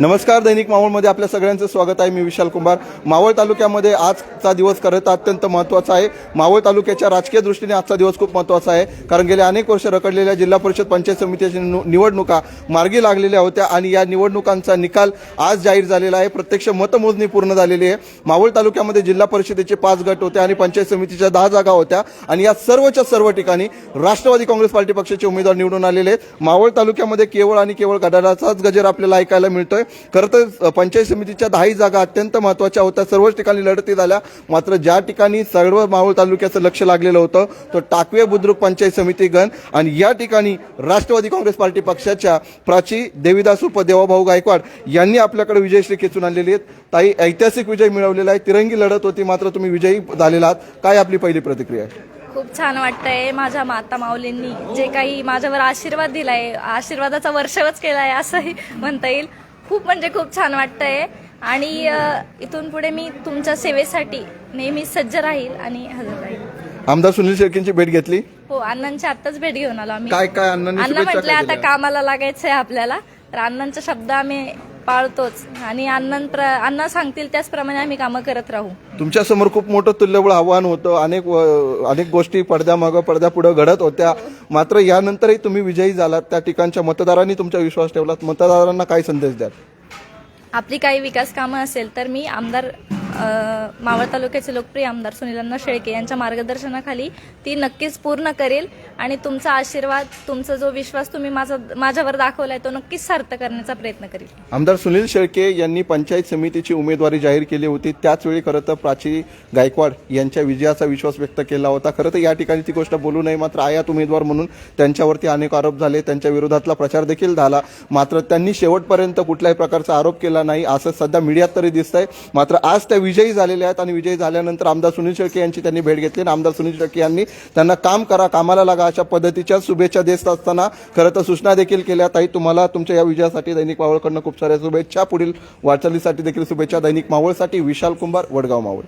नमस्कार दैनिक मावळमध्ये आपल्या सगळ्यांचं स्वागत आहे. मी विशाल कुंभार. मावळ तालुक्यामध्ये आजचा दिवस खरं अत्यंत महत्त्वाचा आहे. मावळ तालुक्याच्या राजकीय दृष्टीने आजचा दिवस खूप महत्त्वाचा आहे. कारण गेल्या अनेक वर्ष रखडलेल्या जिल्हा परिषद पंचायत समितीच्या निवडणुका मार्गी लागलेल्या होत्या आणि या निवडणुकांचा निकाल आज जाहीर झालेला आहे. प्रत्यक्ष मतमोजणी पूर्ण झालेली आहे. मावळ तालुक्यामध्ये जिल्हा परिषदेचे पाच गट होते आणि पंचायत समितीच्या दहा जागा होत्या. आणि या सर्वच्या सर्व ठिकाणी राष्ट्रवादी काँग्रेस पार्टी पक्षाचे उमेदवार निवडून आलेले आहेत. मावळ तालुक्यामध्ये केवळ आणि केवळ गडाराचाच गजर आपल्याला ऐकायला मिळतोय. खरं तर पंचायत समितीच्या दहाही जागा अत्यंत महत्त्वाच्या होत्या. सर्वच ठिकाणी लढती झाल्या. मात्र ज्या ठिकाणी सर्व मावळ तालुक्याचं लक्ष लागलेलं होतं तो टाकवे बुद्रुक पंचायत समिती गण आणि या ठिकाणी राष्ट्रवादी काँग्रेस पार्टी पक्षाच्या प्राची देविदास उप देवाभाऊ गायकवाड यांनी आपल्याकडे विजयश्री खेचून आणलेली आहेत. ताई ऐतिहासिक विजय मिळवलेला आहे. तिरंगी लढत होती मात्र तुम्ही विजयी झालेला आहात. काय आपली पहिली प्रतिक्रिया आहे? खूप छान वाटतंय. माझ्या माता माऊलींनी जे काही माझ्यावर आशीर्वाद दिलाय आशीर्वादाचा वर्षवच केलाय असंही म्हणता येईल. खूप म्हणजे खूप छान वाटतंय. आणि इथून पुढे मी तुमच्या सेवेसाठी नेहमी सज्ज राहील आणि हजर राहील. आमदार सुनील शेळकेंची भेट घेतली. हो अण्णांची आत्ताच भेट घेऊन आलो आम्ही. काय काय अण्णा म्हटलं आता? कामाला लागायचंय आपल्याला. तर अण्णांचा शब्द आम्ही पाळतोच. आणि अण्णां अण्णा सांगतील त्याचप्रमाणे आम्ही कामं करत राहू. तुमच्यासमोर खूप मोठं तुल्यबळ आव्हान होतं. अनेक व- अनेक गोष्टी पडद्यामागं पडद्यापुढं घडत होत्या. मात्र यानंतरही तुम्ही विजयी झालात. त्या ठिकाणच्या मतदारांनी तुमचा विश्वास ठेवलात. मतदारांना काय संदेश द्याल? आपली काही विकास कामं असेल तर मी आमदार मावळ तालुक्याचे लोकप्रिय आमदार सुनीलांना शेळके यांच्या मार्गदर्शनाखाली ती नक्कीच पूर्ण करेल आणि तुमचा आशीर्वाद तुमचा जो विश्वास तुम्ही माझा माझ्यावर दाखवलाय तो नक्कीच सार्थ करण्याचा प्रयत्न करेल. आमदार सुनील शेळके यांनी पंचायत समितीची उमेदवारी जाहीर केली होती. त्याचवेळी खरं तर प्राची गायकवाड यांच्या विजयाचा विश्वास व्यक्त केला होता. खरं तर या ठिकाणी ती गोष्ट बोलू नये मात्र आयात उमेदवार म्हणून त्यांच्यावरती अनेक आरोप झाले. त्यांच्या विरोधातला प्रचार देखील झाला. मात्र त्यांनी शेवटपर्यंत कुठल्याही प्रकारचा आरोप केला नाही. असं सध्या मीडियात तरी दिसतंय. मात्र आज त्या विजयी झालेल्या आहेत आणि विजयी झाल्यानंतर आमदार सुनील शेळके यांची त्यांनी भेट घेतली आणि आमदार सुनील शेळके यांनी त्यांना काम करा कामाला लागा अशा पद्धतीच्या शुभेच्छा देत असताना खरं तर सूचना देखील केल्या. ताई तुम्हाला तुमच्या या विजयासाठी दैनिक मावळकडनं खूप साऱ्या शुभेच्छा. पुढील वाटचालीसाठी देखील शुभेच्छा दैनिक मावळसाठी विशाल कुंभार वडगाव मावळ.